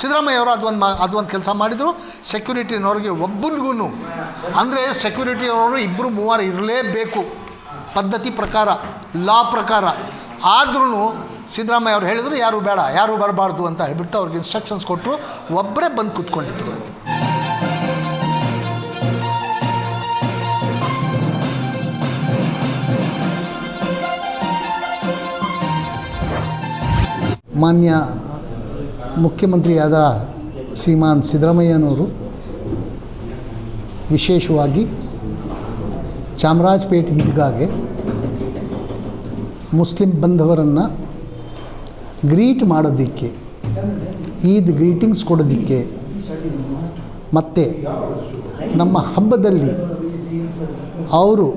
ಸಿದ್ದರಾಮಯ್ಯ ಅವರು ಅದೊಂದು ಮಾ ಅದೊಂದು ಕೆಲಸ ಮಾಡಿದರು. ಸೆಕ್ಯೂರಿಟಿನವ್ರಿಗೆ ಒಬ್ಬನಿಗೂ ಅಂದರೆ ಸೆಕ್ಯೂರಿಟಿಯವರು ಇಬ್ಬರು ಮೂವರು ಇರಲೇಬೇಕು. ಪದ್ಧತಿ ಪ್ರಕಾರ ಲಾ ಪ್ರಕಾರ. ಆದ್ರೂ ಸಿದ್ದರಾಮಯ್ಯ ಅವರು ಹೇಳಿದ್ರು, ಯಾರು ಬೇಡ, ಯಾರು ಬರಬಾರ್ದು ಅಂತ ಹೇಳ್ಬಿಟ್ಟು ಅವ್ರಿಗೆ ಇನ್ಸ್ಟ್ರಕ್ಷನ್ಸ್ ಕೊಟ್ಟರು ಒಬ್ಬರೇ ಬಂದು ಕೂತ್ಕೊಂಡಿದ್ರು ಮಾನ್ಯ ಮುಖ್ಯಮಂತ್ರಿಯಾದ ಶ್ರೀಮಾನ್ ಸಿದ್ದರಾಮಯ್ಯನವರು ವಿಶೇಷವಾಗಿ ಚಾಮರಾಜಪೇಟೆ ಈದ್ಗಾಗೆ ಮುಸ್ಲಿಂ ಬಂಧವರನ್ನು ಗ್ರೀಟ್ ಮಾಡೋದಕ್ಕೆ, ಈದ್ ಗ್ರೀಟಿಂಗ್ಸ್ ಕೊಡೋದಕ್ಕೆ ಮತ್ತು ನಮ್ಮ ಹಬ್ಬದಲ್ಲಿ ಅವರು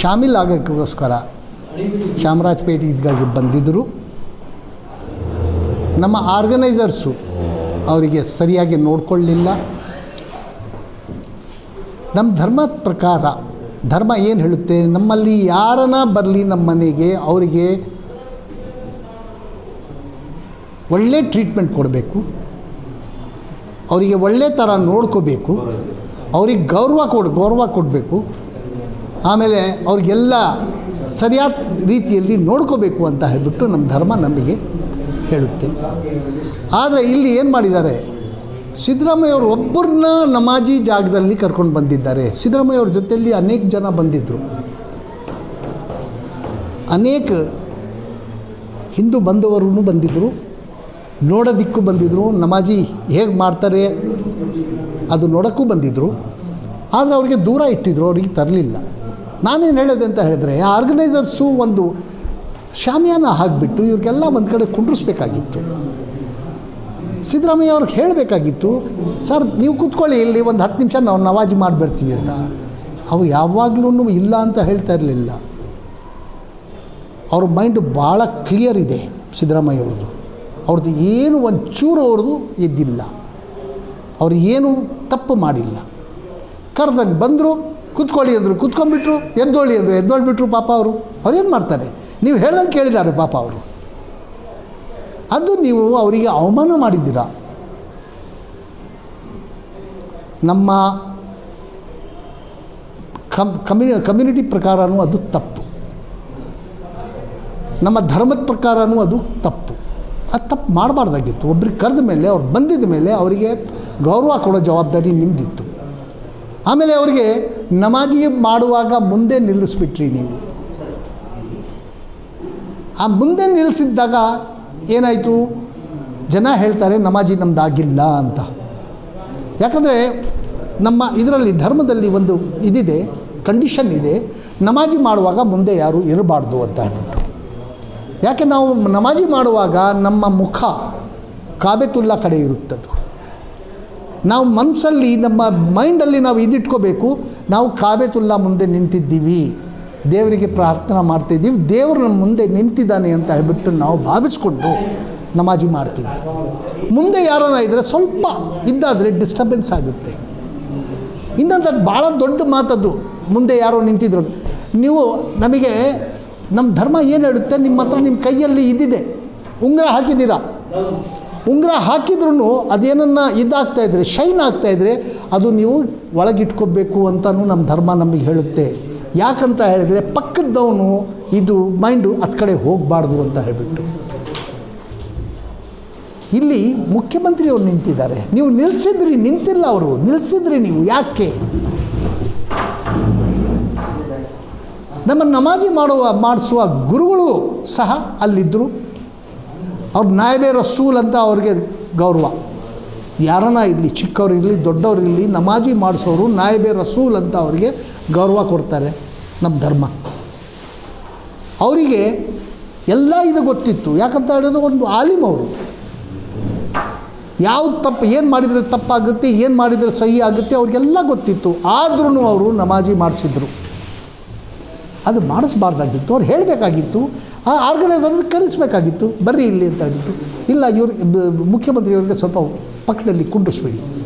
ಶಾಮಿಲ್ ಆಗೋಕ್ಕೋಸ್ಕರ ಚಾಮರಾಜಪೇಟೆ ಈದ್ಗಾಗೆ ಬಂದಿದ್ದರು. ನಮ್ಮ ಆರ್ಗನೈಸರ್ಸು ಅವರಿಗೆ ಸರಿಯಾಗಿ ನೋಡಿಕೊಳ್ಳಲಿಲ್ಲ ನಮ್ಮ ಧರ್ಮದ ಪ್ರಕಾರ, ಧರ್ಮ ಏನು ಹೇಳುತ್ತೆ? ನಮ್ಮಲ್ಲಿ ಯಾರನ್ನ ಬರಲಿ ನಮ್ಮ ಮನೆಗೆ ಅವರಿಗೆ ಒಳ್ಳೆ ಟ್ರೀಟ್ಮೆಂಟ್ ಕೊಡಬೇಕು. ಅವರಿಗೆ ಒಳ್ಳೆ ಥರ ನೋಡ್ಕೋಬೇಕು. ಅವ್ರಿಗೆ ಗೌರವ ಕೊಡು, ಗೌರವ ಕೊಡಬೇಕು. ಆಮೇಲೆ ಅವ್ರಿಗೆಲ್ಲ ಸರಿಯಾದ ರೀತಿಯಲ್ಲಿ ನೋಡ್ಕೋಬೇಕು ಅಂತ ಹೇಳಿಬಿಟ್ಟು ನಮ್ಮ ಧರ್ಮ ನಮಗೆ ಹೇಳುತ್ತೆ. ಆದರೆ ಇಲ್ಲಿ ಏನು ಮಾಡಿದ್ದಾರೆ? ಸಿದ್ದರಾಮಯ್ಯ ಅವರು ಒಬ್ಬರನ್ನ ನಮಾಜಿ ಜಾಗದಲ್ಲಿ ಕರ್ಕೊಂಡು ಬಂದಿದ್ದಾರೆ. ಸಿದ್ದರಾಮಯ್ಯವ್ರ ಜೊತೆಯಲ್ಲಿ ಅನೇಕ ಜನ ಬಂದಿದ್ದರು ಅನೇಕ ಹಿಂದೂ ಬಂಧುವರು ಬಂದಿದ್ದರು ನೋಡೋದಿಕ್ಕೂ ಬಂದಿದ್ದರು ನಮಾಜಿ ಹೇಗೆ ಮಾಡ್ತಾರೆ ಅದು ನೋಡೋಕ್ಕೂ ಬಂದಿದ್ದರು ಆದರೆ ಅವರಿಗೆ ದೂರ ಇಟ್ಟಿದ್ರು, ಅವ್ರಿಗೆ ತರಲಿಲ್ಲ. ನಾನೇನು ಹೇಳಿದೆ ಅಂತ ಹೇಳಿದ್ರೆ ಆರ್ಗನೈಸರ್ಸು ಒಂದು ಶಾಮಿಯಾನ ಹಾಕಿಬಿಟ್ಟು ಇವ್ರಿಗೆಲ್ಲ ಒಂದು ಕಡೆ ಕುಂಡ್ರಿಸ್ಬೇಕಾಗಿತ್ತು. ಸಿದ್ದರಾಮಯ್ಯ ಅವ್ರಿಗೆ ಹೇಳಬೇಕಾಗಿತ್ತು, ಸರ್, ನೀವು ಕೂತ್ಕೊಳ್ಳಿ, ಇಲ್ಲಿ ಒಂದು ಹತ್ತು ನಿಮಿಷ ನಾವು ನವಾಜಿ ಮಾಡಿಬಿಡ್ತೀವಿ ಅಂತ. ಅವ್ರು ಯಾವಾಗಲೂ ಇಲ್ಲ ಅಂತ ಹೇಳ್ತಾ ಇರಲಿಲ್ಲ. ಅವ್ರ ಮೈಂಡ್ ಭಾಳ ಕ್ಲಿಯರ್ ಇದೆ ಸಿದ್ದರಾಮಯ್ಯ ಅವ್ರದ್ದು. ಅವ್ರದ್ದು ಏನು ಒಂದು ಚೂರು ಅವ್ರದ್ದು ಇದ್ದಿಲ್ಲ. ಅವ್ರು ಏನು ತಪ್ಪು ಮಾಡಿಲ್ಲ. ಕರೆದಂಗೆ ಬಂದರು, ಕೂತ್ಕೊಳ್ಳಿ ಅಂದರು, ಕೂತ್ಕೊಂಡ್ಬಿಟ್ರು, ಎದ್ದೋಳಿ ಅಂದರು, ಎದ್ದೋಳ್ಬಿಟ್ರು ಪಾಪ ಅವರು. ಅವ್ರೇನು ಮಾಡ್ತಾರೆ? ನೀವು ಹೇಳ್ದಂಗೆ ಕೇಳಿದ್ದಾರೆ ಪಾಪ ಅವರು. ಅದು ನೀವು ಅವರಿಗೆ ಅವಮಾನ ಮಾಡಿದ್ದೀರಾ? ನಮ್ಮ ಕಮ್, ಕಮ್ಯು, ಕಮ್ಯುನಿಟಿ ಪ್ರಕಾರನೂ ಅದು ತಪ್ಪು. ನಮ್ಮ ಧರ್ಮದ ಪ್ರಕಾರನೂ ಅದು ತಪ್ಪು. ಅದು ತಪ್ಪು ಮಾಡಬಾರ್ದಾಗಿತ್ತು. ಒಬ್ರಿಗೆ ಕರೆದ ಮೇಲೆ, ಅವ್ರು ಬಂದಿದ್ದ ಮೇಲೆ ಅವರಿಗೆ ಗೌರವ ಕೊಡೋ ಜವಾಬ್ದಾರಿ ನಿಮ್ಮದಿತ್ತು ಆಮೇಲೆ ಅವರಿಗೆ ನಮಾಜಿ ಮಾಡುವಾಗ ಮುಂದೆ ನಿಲ್ಲಿಸ್ಬಿಟ್ರಿ ನೀವು. ಆ ಮುಂದೆ ನಿಲ್ಲಿಸಿದ್ದಾಗ ಏನಾಯಿತು? ಜನ ಹೇಳ್ತಾರೆ, ನಮಾಜಿ ನಮ್ಮದಾಗಿಲ್ಲ ಅಂತ. ಯಾಕಂದರೆ ನಮ್ಮ ಇದರಲ್ಲಿ ಧರ್ಮದಲ್ಲಿ ಒಂದು ಇದಿದೆ ಕಂಡೀಷನ್ ಇದೆ. ನಮಾಜಿ ಮಾಡುವಾಗ ಮುಂದೆ ಯಾರೂ ಇರಬಾರ್ದು ಅಂತ ಹೇಳ್ಬಿಟ್ಟು. ಯಾಕೆ ನಾವು ನಮಾಜಿ ಮಾಡುವಾಗ ನಮ್ಮ ಮುಖ ಕಾಬೆತುಲ್ಲಾ ಕಡೆ ಇರುತ್ತದು. ನಾವು ಮನಸ್ಸಲ್ಲಿ ನಮ್ಮ ಮೈಂಡಲ್ಲಿ ನಾವು ಇದಿಟ್ಕೋಬೇಕು, ನಾವು ಕಾಬೆತುಲ್ಲಾ ಮುಂದೆ ನಿಂತಿದ್ದೀವಿ. ದೇವರಿಗೆ ಪ್ರಾರ್ಥನೆ ಮಾಡ್ತಿದ್ದೀವಿ. ದೇವರು ನಮ್ಮ ಮುಂದೆ ನಿಂತಿದ್ದಾನೆ ಅಂತ ಹೇಳ್ಬಿಟ್ಟು ನಾವು ಭಾವಿಸ್ಕೊಂಡು ನಮಾಜಿ ಮಾಡ್ತೀವಿ. ಮುಂದೆ ಯಾರನ್ನ ಇದ್ದರೆ ಸ್ವಲ್ಪ ಇದ್ದಾದರೆ ಡಿಸ್ಟರ್ಬೆನ್ಸ್ ಆಗುತ್ತೆ. ಇನ್ನೊಂದು ಅದು ಭಾಳ ದೊಡ್ಡ ಮಾತದ್ದು ಮುಂದೆ ಯಾರೋ ನಿಂತಿದ್ರು. ನೀವು ನಮಗೆ ನಮ್ಮ ಧರ್ಮ ಏನು ಹೇಳುತ್ತೆ? ನಿಮ್ಮ ಹತ್ರ ನಿಮ್ಮ ಕೈಯಲ್ಲಿ ಇದ್ದಿದೆ ಉಂಗುರ ಹಾಕಿದ್ದೀರಾ? ಉಂಗುರ ಹಾಕಿದ್ರೂ ಅದೇನನ್ನು ಇದಾಗ್ತಾಯಿದ್ರೆ ಶೈನ್ ಆಗ್ತಾಯಿದ್ರೆ ಅದು ನೀವು ಒಳಗಿಟ್ಕೋಬೇಕು ಅಂತಲೂ ನಮ್ಮ ಧರ್ಮ ನಮಗೆ ಹೇಳುತ್ತೆ. ಯಾಕಂತ ಹೇಳಿದರೆ ಪಕ್ಕದವನು ಇದು ಮೈಂಡು ಹತ್ತು ಕಡೆ ಹೋಗಬಾರ್ದು ಅಂತ ಹೇಳಿಬಿಟ್ಟು. ಇಲ್ಲಿ ಮುಖ್ಯಮಂತ್ರಿಯವರು ನಿಂತಿದ್ದಾರೆ. ನೀವು ನಿಲ್ಲಿಸಿದ್ರಿ ನಿಂತಿಲ್ಲ ಅವರು. ನಿಲ್ಲಿಸಿದ್ರಿ ನೀವು. ಯಾಕೆ? ನಮ್ಮ ನಮಾಜಿ ಮಾಡುವ, ಮಾಡಿಸುವ ಗುರುಗಳು ಸಹ ಅಲ್ಲಿದ್ದರು ಅವ್ರು ನಾಯಬೆ ರಸೂಲ್ ಅಂತ ಅವ್ರಿಗೆ ಗೌರವ. ಯಾರನ್ನ ಇರಲಿ ಚಿಕ್ಕವ್ರಿರಲಿ ಇರಲಿ, ದೊಡ್ಡವ್ರು ಇರಲಿ, ನಮಾಜಿ ಮಾಡಿಸೋರು ನಾಯಬೆ ರಸೂಲ್ ಅಂತ ಅವರಿಗೆ ಗೌರವ ಕೊಡ್ತಾರೆ. ನಮ್ಮ ಧರ್ಮ. ಅವರಿಗೆ ಎಲ್ಲ ಇದು ಗೊತ್ತಿತ್ತು. ಯಾಕಂತ ಹೇಳಿದ್ರೆ ಒಂದು ಆಲಿಮ್ ಅವರು. ಯಾವ ತಪ್ಪು, ಏನು ಮಾಡಿದರೆ ತಪ್ಪಾಗುತ್ತೆ, ಏನು ಮಾಡಿದರೆ ಸಹಿ ಆಗುತ್ತೆ, ಅವ್ರಿಗೆಲ್ಲ ಗೊತ್ತಿತ್ತು. ಆದ್ರೂ ಅವರು ನಮಾಜಿ ಮಾಡಿಸಿದ್ರು. ಅದು ಮಾಡಿಸ್ಬಾರ್ದಾಗಿತ್ತು. ಅವ್ರು ಹೇಳಬೇಕಾಗಿತ್ತು. ಆ ಆರ್ಗನೈಸರ್ ಕರೆಸ್ಬೇಕಾಗಿತ್ತು. ಬರ್ರಿ ಇಲ್ಲಿ ಅಂತ ಹೇಳಿಬಿಟ್ಟು. ಇಲ್ಲ ಇವ್ರು ಮುಖ್ಯಮಂತ್ರಿಯವರಿಗೆ ಮುಖ್ಯಮಂತ್ರಿಯವ್ರಿಗೆ ಸ್ವಲ್ಪ ಪಕ್ಕದಲ್ಲಿ ಕುಂಡಿಸ್ಬೇಡಿ.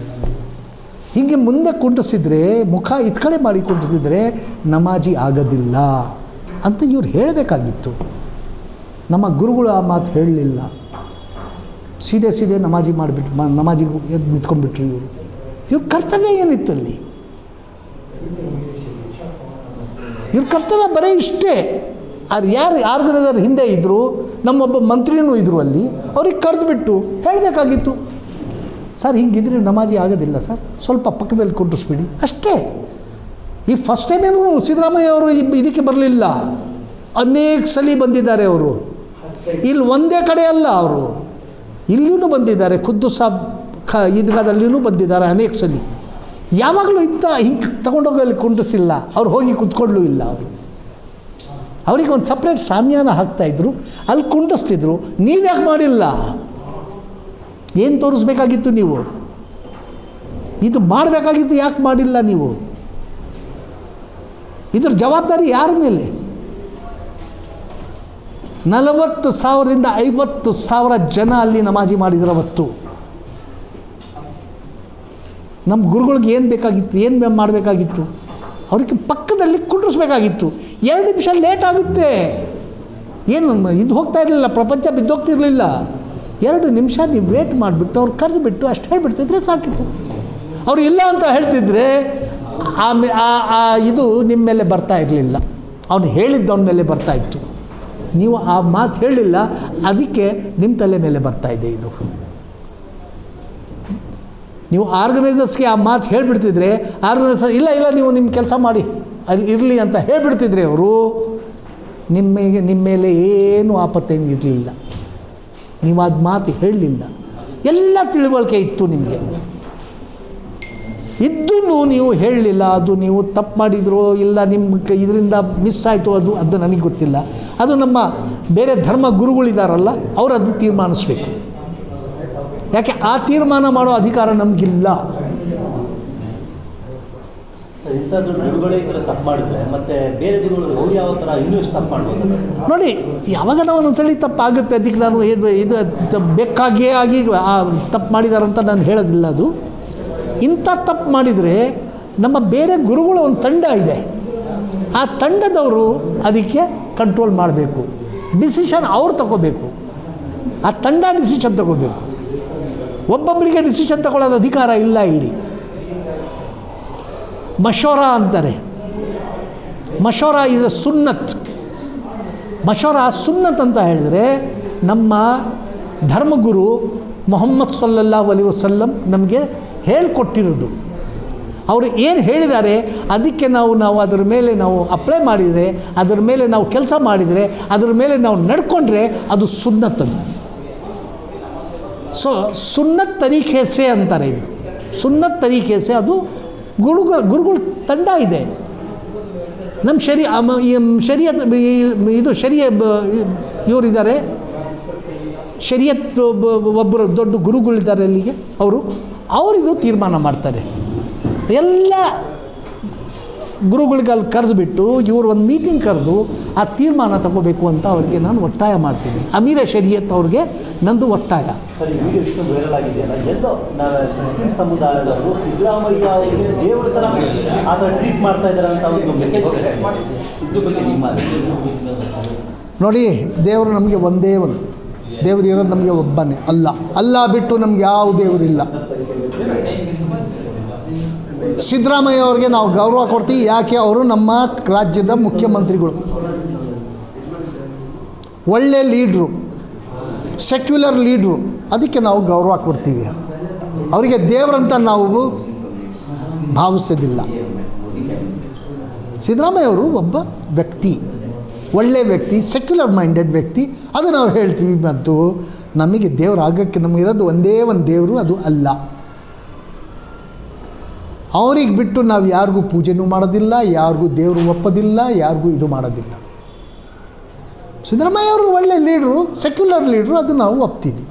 ಹೀಗೆ ಮುಂದೆ ಕುಂಟಿಸಿದರೆ ಮುಖ ಇತ್ಕಡೆ ಮಾಡಿ ಕುಂಟಿಸಿದರೆ ನಮಾಜಿ ಆಗೋದಿಲ್ಲ ಅಂತ ಇವ್ರು ಹೇಳಬೇಕಾಗಿತ್ತು. ನಮ್ಮ ಗುರುಗಳು ಆ ಮಾತು ಹೇಳಲಿಲ್ಲ. ಸೀದೆ ಸೀದೆ ನಮಾಜಿ ಮಾಡಿಬಿಟ್ಟು ಮ ನಮಾಜಿಗೆ ಎದ್ದು ನಿಂತ್ಕೊಂಡ್ಬಿಟ್ರು ಇವರು. ಇವ್ರ ಕರ್ತವ್ಯ ಏನಿತ್ತು ಅಲ್ಲಿ? ಇವ್ರ ಕರ್ತವ್ಯ ಬರೀ ಇಷ್ಟೇ. ಅದು ಯಾರು ಆರ್ಗನೈಸರ್ ಹಿಂದೆ ಇದ್ದರು ನಮ್ಮೊಬ್ಬ ಮಂತ್ರಿನೂ ಇದ್ದರು ಅಲ್ಲಿ, ಅವ್ರಿಗೆ ಕರೆದುಬಿಟ್ಟು ಹೇಳಬೇಕಾಗಿತ್ತು. ಸರ್, ಹಿಂಗಿದ್ರೆ ನಮಾಜಿ ಆಗೋದಿಲ್ಲ ಸರ್. ಸ್ವಲ್ಪ ಪಕ್ಕದಲ್ಲಿ ಕುಂಟಿಸ್ಬಿಡಿ ಅಷ್ಟೇ. ಈ ಫಸ್ಟ್ ಟೈಮ್ ಏನು ಸಿದ್ದರಾಮಯ್ಯ ಅವರು ಇದಕ್ಕೆ ಬರಲಿಲ್ಲ. ಅನೇಕ ಸಲ ಬಂದಿದ್ದಾರೆ ಅವರು. ಇಲ್ಲಿ ಒಂದೇ ಕಡೆ ಅಲ್ಲ ಅವರು. ಇಲ್ಲಿಯೂ ಬಂದಿದ್ದಾರೆ. ಖುದ್ದು ಸಾಬ್ ಖ ಈದ್ಗಾದಲ್ಲಿಯೂ ಬಂದಿದ್ದಾರೆ ಅನೇಕ ಸಲ. ಯಾವಾಗಲೂ ಇಂಥ ಹಿಂಗೆ ತಗೊಂಡೋಗಿ ಅಲ್ಲಿ ಕುಂಡ್ರಿಸಿಲ್ಲ ಅವ್ರು ಹೋಗಿ ಕುತ್ಕೊಳ್ಳೂ ಇಲ್ಲ ಅವರು. ಅವ್ರಿಗೆ ಒಂದು ಸಪ್ರೇಟ್ ಸಾಮ್ಯಾನ ಹಾಕ್ತಾಯಿದ್ರು ಅಲ್ಲಿ ಕುಂಡಿಸ್ತಿದ್ರು ನೀವು ಯಾಕೆ ಮಾಡಿಲ್ಲ? ಏನು ತೋರಿಸ್ಬೇಕಾಗಿತ್ತು ನೀವು? ಇದು ಮಾಡಬೇಕಾಗಿತ್ತು, ಯಾಕೆ ಮಾಡಿಲ್ಲ ನೀವು? ಇದ್ರ ಜವಾಬ್ದಾರಿ ಯಾರ ಮೇಲೆ? ನಲವತ್ತು ಸಾವಿರದಿಂದ ಐವತ್ತು ಸಾವಿರ ಜನ ಅಲ್ಲಿ ನಮಾಜಿ ಮಾಡಿದ್ರು ಅವತ್ತು. ನಮ್ಮ ಗುರುಗಳಿಗೆ ಏನು ಬೇಕಾಗಿತ್ತು, ಏನು ಮಾಡಬೇಕಾಗಿತ್ತು? ಅವ್ರಿಗೆ ಪಕ್ಕದಲ್ಲಿ ಕುಂಡ್ರಿಸ್ಬೇಕಾಗಿತ್ತು. ಎರಡು ನಿಮಿಷ ಲೇಟ್ ಆಗುತ್ತೆ. ಏನು, ಇದು ಹೋಗ್ತಾ ಇರಲಿಲ್ಲ, ಪ್ರಪಂಚ ಬಿದ್ದೋಗ್ತಿರ್ಲಿಲ್ಲ. ಎರಡು ನಿಮಿಷ ನೀವು ವೇಟ್ ಮಾಡಿಬಿಟ್ಟು ಅವ್ರು ಕರೆದು ಬಿಟ್ಟು ಅಷ್ಟು ಹೇಳಿಬಿಡ್ತಿದ್ರೆ ಸಾಕಿತ್ತು. ಅವ್ರು ಇಲ್ಲ ಅಂತ ಹೇಳ್ತಿದ್ರೆ ಆಮೇ ಆ ಇದು ನಿಮ್ಮ ಮೇಲೆ ಬರ್ತಾ ಇರಲಿಲ್ಲ. ಅವನು ಹೇಳಿದ್ದವನ ಮೇಲೆ ಬರ್ತಾ ಇತ್ತು. ನೀವು ಆ ಮಾತು ಹೇಳಿಲ್ಲ, ಅದಕ್ಕೆ ನಿಮ್ಮ ತಲೆ ಮೇಲೆ ಬರ್ತಾ ಇದೆ ಇದು. ನೀವು ಆರ್ಗನೈಸರ್ಸ್ಗೆ ಆ ಮಾತು ಹೇಳಿಬಿಡ್ತಿದ್ರೆ ಆರ್ಗನೈಸರ್ ಇಲ್ಲ ಇಲ್ಲ, ನೀವು ನಿಮ್ಮ ಕೆಲಸ ಮಾಡಿ, ಅಲ್ಲಿ ಇರಲಿ ಅಂತ ಹೇಳಿಬಿಡ್ತಿದ್ರೆ ಅವರು ನಿಮಗೆ ನಿಮ್ಮ ಮೇಲೆ ಏನೂ ಆಪತ್ತೇನು ಇರಲಿಲ್ಲ. ನೀವು ಅದು ಮಾತು ಹೇಳಲಿಲ್ಲ. ಎಲ್ಲ ತಿಳುವಳಿಕೆ ಇತ್ತು ನಿಮಗೆ. ಇದ್ದೂ ನೀವು ಹೇಳಲಿಲ್ಲ, ಅದು ನೀವು ತಪ್ಪು ಮಾಡಿದ್ರು ಇಲ್ಲ ನಿಮ್ಮ ಇದರಿಂದ ಮಿಸ್ ಆಯಿತು ಅದು ಅದು ನನಗೆ ಗೊತ್ತಿಲ್ಲ. ಅದು ನಮ್ಮ ಬೇರೆ ಧರ್ಮ ಗುರುಗಳಿದಾರಲ್ಲ, ಅವರು ಅದು ತೀರ್ಮಾನಿಸ್ಬೇಕು. ಯಾಕೆ ಆ ತೀರ್ಮಾನ ಮಾಡೋ ಅಧಿಕಾರ ನಮಗಿಲ್ಲ ಸರ್ ಇಂಥ ದೊಡ್ಡ ಗುರುಗಳೇ ಈ ಥರ ತಪ್ಪು ಮಾಡಿದ್ರೆ ಮತ್ತೆ ಬೇರೆ ಗುರುಗಳು ಅವ್ರು ಯಾವ ಥರ ಇನ್ನೂ ಎಷ್ಟು ತಪ್ಪು ಮಾಡ್ಬೋದು ಸರ್ ನೋಡಿ, ಯಾವಾಗ ನಾವು ಒಂದೊಂದ್ಸಲಿ ತಪ್ಪಾಗುತ್ತೆ, ಅದಕ್ಕೆ ನಾನು ಇದು ಇದು ಬೇಕಾಗಿಯೇ ಆಗಿ ತಪ್ಪು ಮಾಡಿದಾರಂತ ನಾನು ಹೇಳೋದಿಲ್ಲ ಅದು. ಇಂಥ ತಪ್ಪು ಮಾಡಿದರೆ ನಮ್ಮ ಬೇರೆ ಗುರುಗಳ ಒಂದು ತಂಡ ಇದೆ. ಆ ತಂಡದವರು ಅದಕ್ಕೆ ಕಂಟ್ರೋಲ್ ಮಾಡಬೇಕು. ಡಿಸಿಷನ್ ಅವ್ರು ತಗೋಬೇಕು. ಆ ತಂಡ ಡಿಸಿಷನ್ ತಗೋಬೇಕು. ಒಬ್ಬೊಬ್ಬರಿಗೆ ಡಿಸಿಷನ್ ತಗೊಳ್ಳೋದು ಅಧಿಕಾರ ಇಲ್ಲ ಇಲ್ಲಿ. ಮಶೋರ ಅಂತಾರೆ. ಮಶೋರ ಇಸ್ ಅ ಸುನ್ನತ್ ಮಶೋರ ಸುನ್ನತ್ ಅಂತ ಹೇಳಿದರೆ ನಮ್ಮ ಧರ್ಮಗುರು ಮೊಹಮ್ಮದ್ ಸಲ್ಲಲ್ಲಾಹು ಅಲಿ ವಸಲ್ಲಂ ನಮಗೆ ಹೇಳ್ಕೊಟ್ಟಿರೋದು. ಅವರು ಏನು ಹೇಳಿದ್ದಾರೆ? ಅದಕ್ಕೆ ನಾವು ನಾವು ಅದರ ಮೇಲೆ ನಾವು ಅಪ್ಲೈ ಮಾಡಿದರೆ, ಅದರ ಮೇಲೆ ನಾವು ಕೆಲಸ ಮಾಡಿದರೆ, ಅದರ ಮೇಲೆ ನಾವು ನಡ್ಕೊಂಡ್ರೆ ಅದು ಸುನ್ನತ್ ಅದು. ಸೊ ಸುನ್ನತ್ ತರೀಕೆಸೆ ಅಂತಾರೆ ಇದು. ಸುನ್ನತ್ ತರೀಕೆಸೆ ಅದು ಗುರುಗಳ ಗುರುಗಳ ತಂಡ ಇದೆ. ನಮ್ಮ ಶರಿ ಶರಿಯತ್ ಇದು ಶರಿಯ ಇವರಿದ್ದಾರೆ. ಶರಿಯತ್ ಒಬ್ಬ- ಒಬ್ಬರು ದೊಡ್ಡ ಗುರುಗಳಿದ್ದಾರೆ ಅಲ್ಲಿಗೆ. ಅವರು, ಅವರಿದು ತೀರ್ಮಾನ ಮಾಡ್ತಾರೆ. ಎಲ್ಲ ಗುರುಗಳಿಗೆ ಅಲ್ಲಿ ಕರೆದುಬಿಟ್ಟು ಇವರು ಒಂದು ಮೀಟಿಂಗ್ ಕರೆದು ಆ ತೀರ್ಮಾನ ತಗೋಬೇಕು ಅಂತ ಅವರಿಗೆ ನಾನು ಒತ್ತಾಯ ಮಾಡ್ತೀನಿ. ಅಮೀರ ಶರೀಯತ್ ಅವ್ರಿಗೆ ನಂದು ಒತ್ತಾಯ. ಸರ್ ಈ ವಿಡಿಯೋ ಇಷ್ಟೊಂದು ವೈರಲ್ ಆಗಿದೆಯಲ್ಲ ಎಲ್ಲೋ ನಾವು ಮುಸ್ಲಿಂ ಸಮುದಾಯದವರು ಸಿದ್ದರಾಮಯ್ಯ ಅವರಿಗೆ ದೇವರ ಥರ ಟ್ರೀಟ್ ಮಾಡ್ತಾ ಇದ್ದಾರೆ ಅಂತ ಒಂದು ಮೆಸೇಜ್ ಇದ್ರ ಬಗ್ಗೆ ನಿಮ್ಮ ನೋಡಿ ದೇವರು ನಮಗೆ ಒಂದೇ ಒಂದು. ದೇವರು ಇರೋದು ನಮಗೆ ಒಬ್ಬನೇ. ಅಲ್ಲ. ಅಲ್ಲ ಬಿಟ್ಟು ನಮ್ಗೆ ಯಾವ ದೇವರಿಲ್ಲ ಸಿದ್ದರಾಮಯ್ಯ ಅವ್ರಿಗೆ ನಾವು ಗೌರವ ಕೊಡ್ತೀವಿ. ಯಾಕೆ? ಅವರು ನಮ್ಮ ರಾಜ್ಯದ ಮುಖ್ಯಮಂತ್ರಿಗಳು. ಒಳ್ಳೆ ಲೀಡ್ರು. ಸೆಕ್ಯುಲರ್ ಲೀಡ್ರು. ಅದಕ್ಕೆ ನಾವು ಗೌರವ ಕೊಡ್ತೀವಿ. ಅವರಿಗೆ ದೇವರಂತ ನಾವು ಭಾವಿಸೋದಿಲ್ಲ. ಸಿದ್ದರಾಮಯ್ಯ ಅವರು ಒಬ್ಬ ವ್ಯಕ್ತಿ. ಒಳ್ಳೆಯ ವ್ಯಕ್ತಿ ಸೆಕ್ಯುಲರ್ ಮೈಂಡೆಡ್ ವ್ಯಕ್ತಿ. ಅದು ನಾವು ಹೇಳ್ತೀವಿ ಮತ್ತು ನಮಗೆ ದೇವರಾಗಕ್ಕೆ ನಮಗಿರೋದು ಒಂದೇ ಒಂದು ದೇವರು, ಅದು ಅಲ್ಲ. ಅವ್ರಿಗೆ ಬಿಟ್ಟು ನಾವು ಯಾರಿಗೂ ಪೂಜೆನೂ ಮಾಡೋದಿಲ್ಲ ಯಾರಿಗೂ ದೇವರು ಒಪ್ಪೋದಿಲ್ಲ ಯಾರಿಗೂ ಇದು ಮಾಡೋದಿಲ್ಲ. ಸಿದ್ದರಾಮಯ್ಯ ಅವರು ಒಳ್ಳೆ ಲೀಡ್ರು ಸೆಕ್ಯುಲರ್ ಲೀಡ್ರು ಅದು ನಾವು ಒಪ್ತೀವಿ.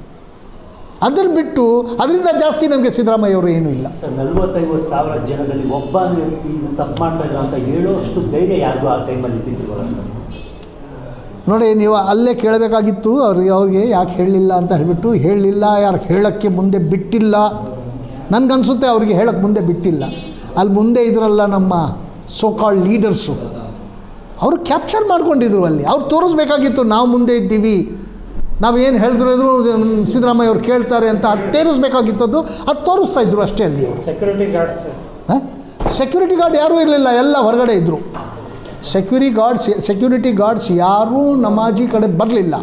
ಅದನ್ನ ಬಿಟ್ಟು ಅದರಿಂದ ಜಾಸ್ತಿ ನಮಗೆ ಸಿದ್ದರಾಮಯ್ಯ ಅವರು ಏನೂ ಇಲ್ಲ. ಸರ್ ನಲ್ವತ್ತೈವತ್ತು ಸಾವಿರ ಜನದಲ್ಲಿ ಒಬ್ಬ ವ್ಯಕ್ತಿ ಇದು ತಪ್ಪು ಮಾಡ್ತಾ ಇಲ್ಲ ಅಂತ ಹೇಳೋ ಅಷ್ಟು ಧೈರ್ಯ ಯಾರಿಗೂ ಆ ಟೈಮಲ್ಲಿ ಇದ್ದಿದ್ದಿಲ್ವಲ್ಲ ಸರ್? ನೋಡಿ ನೀವು ಅಲ್ಲೇ ಕೇಳಬೇಕಾಗಿತ್ತು ಅವ್ರಿಗೆ ಅವ್ರಿಗೆ ಯಾಕೆ ಹೇಳಲಿಲ್ಲ ಅಂತ ಹೇಳಿಬಿಟ್ಟು ಹೇಳಲಿಲ್ಲ ಯಾರು ಹೇಳೋಕ್ಕೆ ಮುಂದೆ ಬಿಟ್ಟಿಲ್ಲ. ನನಗನ್ಸುತ್ತೆ ಅವ್ರಿಗೆ ಹೇಳೋಕ್ಕೆ ಮುಂದೆ ಬಿಟ್ಟಿಲ್ಲ. ಅಲ್ಲಿ ಮುಂದೆ ಇದ್ರಲ್ಲ ನಮ್ಮ ಸೋಕಾಲ್ ಲೀಡರ್ಸು ಅವರು ಕ್ಯಾಪ್ಚರ್ ಮಾಡ್ಕೊಂಡಿದ್ರು ಅಲ್ಲಿ. ಅವ್ರು ತೋರಿಸ್ಬೇಕಾಗಿತ್ತು ನಾವು ಮುಂದೆ ಇದ್ದೀವಿ. ನಾವು ಏನು ಹೇಳಿದ್ರು ಸಿದ್ದರಾಮಯ್ಯ ಅವ್ರು ಕೇಳ್ತಾರೆ ಅಂತ ಅದು ತೇರಿಸ್ಬೇಕಾಗಿತ್ತದ್ದು ಅದು ತೋರಿಸ್ತಾ ಇದ್ರು ಅಷ್ಟೇ ಅಲ್ಲಿ ಅವರು. ಸೆಕ್ಯೂರಿಟಿ ಗಾರ್ಡ್ಸ್ ಸೆಕ್ಯೂರಿಟಿ ಗಾರ್ಡ್ ಯಾರೂ ಇರಲಿಲ್ಲ ಎಲ್ಲ ಹೊರಗಡೆ ಇದ್ದರು ಸೆಕ್ಯೂರಿ ಗಾರ್ಡ್ಸ್ ಸೆಕ್ಯೂರಿಟಿ ಗಾರ್ಡ್ಸ್ ಯಾರೂ ನಮಾಜಿ ಕಡೆ ಬರಲಿಲ್ಲ.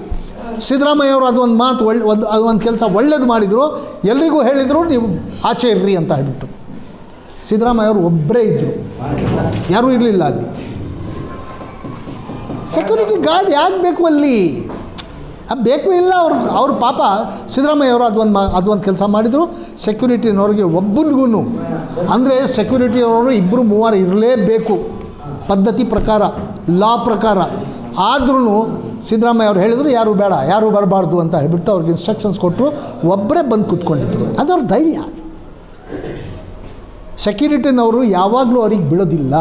ಸಿದ್ದರಾಮಯ್ಯ ಅವರು ಅದು ಒಂದು ಮಾತು ಒಳ್ಳೆ ಒಂದು ಅದು ಒಂದು ಕೆಲಸ ಒಳ್ಳೇದು ಮಾಡಿದರು, ಎಲ್ರಿಗೂ ಹೇಳಿದರು, ನೀವು ಆಚೆ ಇರ್ರಿ ಅಂತ ಹೇಳ್ಬಿಟ್ಟು. ಸಿದ್ದರಾಮಯ್ಯ ಅವರು ಒಬ್ಬರೇ ಇದ್ದರು ಯಾರೂ ಇರಲಿಲ್ಲ ಅಲ್ಲಿ. ಸೆಕ್ಯೂರಿಟಿ ಗಾರ್ಡ್ ಯಾಕೆ ಬೇಕು ಅಲ್ಲಿ ಬೇಕು ಇಲ್ಲ, ಅವ್ರ ಅವ್ರ ಪಾಪ ಸಿದ್ದರಾಮಯ್ಯ ಅವರು ಅದೊಂದು ಮಾ, ಅದೊಂದು ಕೆಲಸ ಮಾಡಿದರು. ಸೆಕ್ಯೂರಿಟಿನವ್ರಿಗೆ ಒಬ್ಬನಿಗೂ ಅಂದರೆ ಸೆಕ್ಯೂರಿಟಿಯವರು ಇಬ್ಬರು ಮೂವರು ಇರಲೇಬೇಕು. ಪದ್ಧತಿ ಪ್ರಕಾರ ಲಾ ಪ್ರಕಾರ. ಆದ್ರೂ ಸಿದ್ದರಾಮಯ್ಯ ಅವ್ರು ಹೇಳಿದ್ರು, ಯಾರು ಬೇಡ, ಯಾರು ಬರಬಾರ್ದು ಅಂತ ಹೇಳಿಬಿಟ್ಟು ಅವ್ರಿಗೆ ಇನ್ಸ್ಟ್ರಕ್ಷನ್ಸ್ ಕೊಟ್ಟರು ಒಬ್ಬರೇ ಬಂದು ಕೂತ್ಕೊಂಡಿದ್ರು. ಅದವ್ರ ಧೈರ್ಯ ಸೆಕ್ಯೂರಿಟಿನವರು ಯಾವಾಗಲೂ ಅವ್ರಿಗೆ ಬಿಡೋದಿಲ್ಲ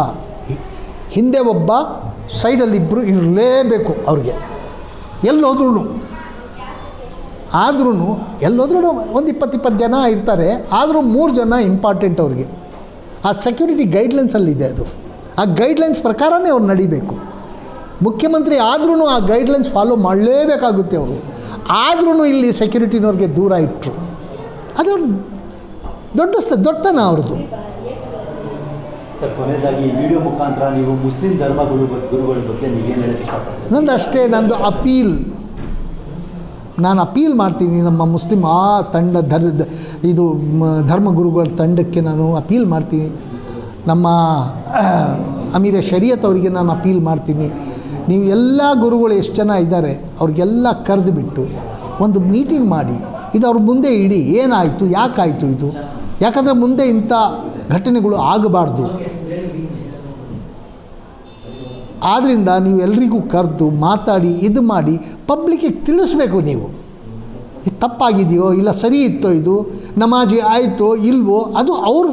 ಹಿಂದೆ ಒಬ್ಬ, ಸೈಡಲ್ಲಿ ಇಬ್ಬರು ಇರಲೇಬೇಕು ಅವ್ರಿಗೆ. ಎಲ್ಲೋದ್ರೂ ಆದ್ರೂ ಎಲ್ಲೋದ್ರೂ ಒಂದು ಇಪ್ಪತ್ತು ಇಪ್ಪತ್ತು ಜನ ಇರ್ತಾರೆ, ಆದರೂ ಮೂರು ಜನ ಇಂಪಾರ್ಟೆಂಟ್ ಅವ್ರಿಗೆ. ಆ ಸೆಕ್ಯೂರಿಟಿ ಗೈಡ್ಲೈನ್ಸಲ್ಲಿದೆ ಅದು. ಆ ಗೈಡ್ಲೈನ್ಸ್ ಪ್ರಕಾರನೇ ಅವ್ರು ನಡಿಬೇಕು. ಮುಖ್ಯಮಂತ್ರಿ ಆದ್ರೂ ಆ ಗೈಡ್ಲೈನ್ಸ್ ಫಾಲೋ ಮಾಡಲೇಬೇಕಾಗುತ್ತೆ ಅವರು. ಆದ್ರೂ ಇಲ್ಲಿ ಸೆಕ್ಯೂರಿಟಿನವ್ರಿಗೆ ದೂರ ಇಟ್ಟರು ಅದು ದೊಡ್ಡ ದೊಡ್ಡತನ ಅವ್ರದ್ದು. ಸರ್ ಕೊನೆಯದಾಗಿ ವಿಡಿಯೋ ಮುಖಾಂತರ ನೀವು ಮುಸ್ಲಿಂ ಧರ್ಮ ಗುರು ಗುರುಗಳ ಬಗ್ಗೆ ನೀವೇನು ಹೇಳಕ್ಕೆ ಇಷ್ಟಪಡ್ತೀರಿ? ನಂದು ಅಷ್ಟೇ ನಂದು ಅಪೀಲ್. ನಾನು ಅಪೀಲ್ ಮಾಡ್ತೀನಿ ನಮ್ಮ ಮುಸ್ಲಿಂ ಆ ತಂಡ ಧರ್ ಇದು ಧರ್ಮಗುರುಗಳ ತಂಡಕ್ಕೆ ನಾನು ಅಪೀಲ್ ಮಾಡ್ತೀನಿ. ನಮ್ಮ ಅಮೀರ ಶರೀಯತ್ ಅವರಿಗೆ ನಾನು ಅಪೀಲ್ ಮಾಡ್ತೀನಿ. ನೀವು ಎಲ್ಲ ಗುರುಗಳು ಎಷ್ಟು ಜನ ಇದ್ದಾರೆ, ಅವ್ರಿಗೆಲ್ಲ ಕರೆದು ಬಿಟ್ಟು ಒಂದು ಮೀಟಿಂಗ್ ಮಾಡಿ, ಇದು ಅವ್ರ ಮುಂದೆ ಇಡಿ, ಏನಾಯಿತು, ಯಾಕಾಯಿತು ಇದು? ಯಾಕಂದರೆ ಮುಂದೆ ಇಂಥ ಘಟನೆಗಳು ಆಗಬಾರ್ದು. ಆದ್ದರಿಂದ ನೀವು ಎಲ್ರಿಗೂ ಕರೆದು ಮಾತಾಡಿ, ಇದು ಮಾಡಿ ಪಬ್ಲಿಕ್ಕಿಗೆ ತಿಳಿಸ್ಬೇಕು ನೀವು. ಇದು ತಪ್ಪಾಗಿದೆಯೋ, ಇಲ್ಲ ಸರಿ ಇತ್ತೋ ಇದು, ನಮಾಜಿ ಆಯಿತೋ, ಇಲ್ವೋ, ಅದು ಅವ್ರ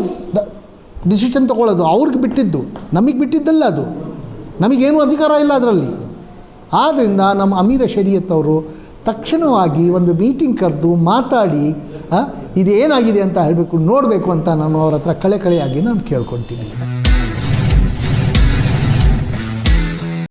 ಡಿಸಿಷನ್ ತೊಗೊಳ್ಳೋದು, ಅವ್ರಿಗೆ ಬಿಟ್ಟಿದ್ದು. ನಮಗೆ ಬಿಟ್ಟಿದ್ದಲ್ಲ ಅದು. ನಮಗೇನು ಅಧಿಕಾರ ಇಲ್ಲ ಅದರಲ್ಲಿ. ಆದ್ದರಿಂದ ನಮ್ಮ ಅಮೀರ ಶರೀಯತ್ ಅವರು ತಕ್ಷಣವಾಗಿ ಒಂದು ಮೀಟಿಂಗ್ ಕರೆದು ಮಾತಾಡಿ ಇದೇನಾಗಿದೆ ಅಂತ ಹೇಳಬೇಕು, ನೋಡಬೇಕು ಅಂತ ನಾನು ಅವರ ಹತ್ರ ಕಳೆ ಕಳೆಯಾಗಿ ನಾನು ಕೇಳ್ಕೊತೀನಿ